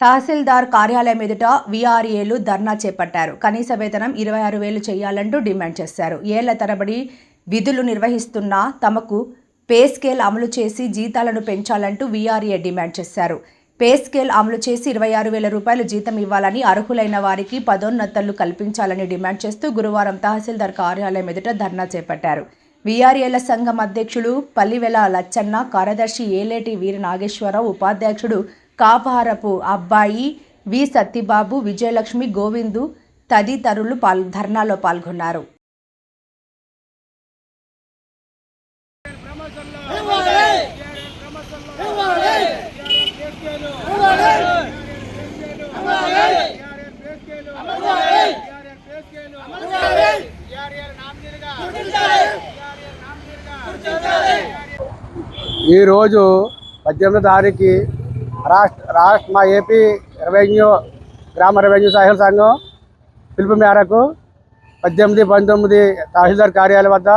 తహసీల్దార్ కార్యాలయం ఎదుట వీఆర్ఏలు ధర్నా చేపట్టారు. కనీస వేతనం ఇరవై ఆరు వేలు చేయాలంటూ డిమాండ్ చేశారు. ఏళ్ళ తరబడి విధులు నిర్వహిస్తున్నా తమకు పే స్కేల్ అమలు చేసి జీతాలను పెంచాలంటూ వీఆర్ఏ డిమాండ్ చేశారు. పే స్కేల్ అమలు చేసి ఇరవై ఆరు వేల రూపాయలు జీతం ఇవ్వాలని అర్హులైన వారికి పదోన్నతులు కల్పించాలని డిమాండ్ చేస్తూ గురువారం తహసీల్దార్ కార్యాలయం ఎదుట ధర్నా చేపట్టారు. వీఆర్ఏల సంఘం అధ్యక్షుడు పల్లివెల లచ్చన్న కార్యదర్శి ఏలేటి వీర నాగేశ్వరరావు ఉపాధ్యక్షుడు కాపారపు అబ్బాయి వి. సత్తిబాబు విజయలక్ష్మి గోవిందు తదితరులు పాల్ ధర్నాలో పాల్గొన్నారు. ఈరోజు పద్దెనిమిది తారీఖు రాష్ట్ర రాష్ట్ర మా ఏపీ రెవెన్యూ గ్రామ రెవెన్యూ సహాయ సంఘం పిలుపు మేరకు పద్దెనిమిది పంతొమ్మిది తహసీల్దార్ కార్యాలయం వద్ద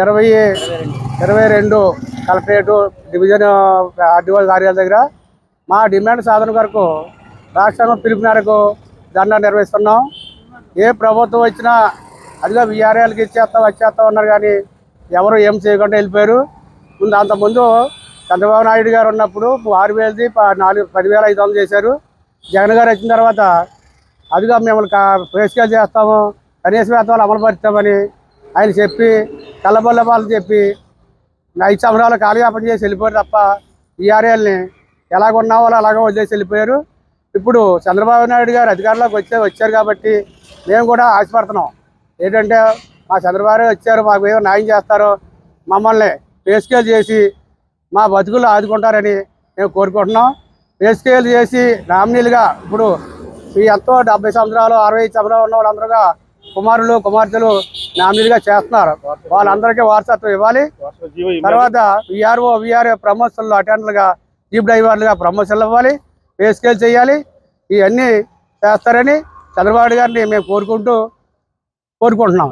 ఇరవై ఇరవై రెండు కలెక్టరేటు డివిజన్ ఆర్డీఓ కార్యాలయం దగ్గర మా డిమాండ్ సాధన కొరకు రాష్ట్రంలో పిలుపు మేరకు ధర్నా నిర్వహిస్తున్నాం. ఏ ప్రభుత్వం వచ్చినా అదిగా విఆర్ఏలకి ఇచ్చేస్తాం వచ్చేస్తాం ఉన్నారు కానీ ఎవరు ఏం చేయకుండా వెళ్ళిపోయారు. ముందు అంతకుముందు చంద్రబాబు నాయుడు గారు ఉన్నప్పుడు ఆరు వేలది నాలుగు పదివేల ఐదు వందలు చేశారు. జగన్ గారు వచ్చిన తర్వాత అదిగా మిమ్మల్ని పేసుకెళ్ళి చేస్తాము కనీస వేతనాలు అమలు పరుస్తామని ఆయన చెప్పి కళ్ళబొల్ల వాళ్ళు చెప్పి ఐదు సంవత్సరాలు కాలయాపన చేసి వెళ్ళిపోయారు తప్ప ఈఆర్ఏల్ని ఎలాగ ఉన్న వాళ్ళు వదిలేసి వెళ్ళిపోయారు. ఇప్పుడు చంద్రబాబు నాయుడు గారు అధికారంలోకి వచ్చే వచ్చారు కాబట్టి మేము కూడా ఆశపడుతున్నాం. ఏంటంటే మా చంద్రబాబు వచ్చారు మాకు ఏదో న్యాయం చేస్తారు మమ్మల్ని పేస్కేల్ చేసి మా బతుకులు ఆదుకుంటారని మేము కోరుకుంటున్నాం. పేస్కేల్ చేసి నామినీలుగా ఇప్పుడు ఈ ఎంతో డెబ్బై సంవత్సరాలు అరవై సంవత్సరాలు ఉన్న వాళ్ళందరూగా కుమారులు కుమార్తెలు నామినీలుగా చేస్తున్నారు. వాళ్ళందరికీ వారసత్వం ఇవ్వాలి. తర్వాత విఆర్ఓ విఆర్ఓ ప్రమోషన్లు అటెండర్లుగా జీప్ డ్రైవర్లుగా ప్రమోషన్లు ఇవ్వాలి. పే స్కేల్ చేయాలి. ఇవన్నీ చేస్తారని చంద్రబాబు గారిని మేము కోరుకుంటూ కోరుకుంటున్నాం.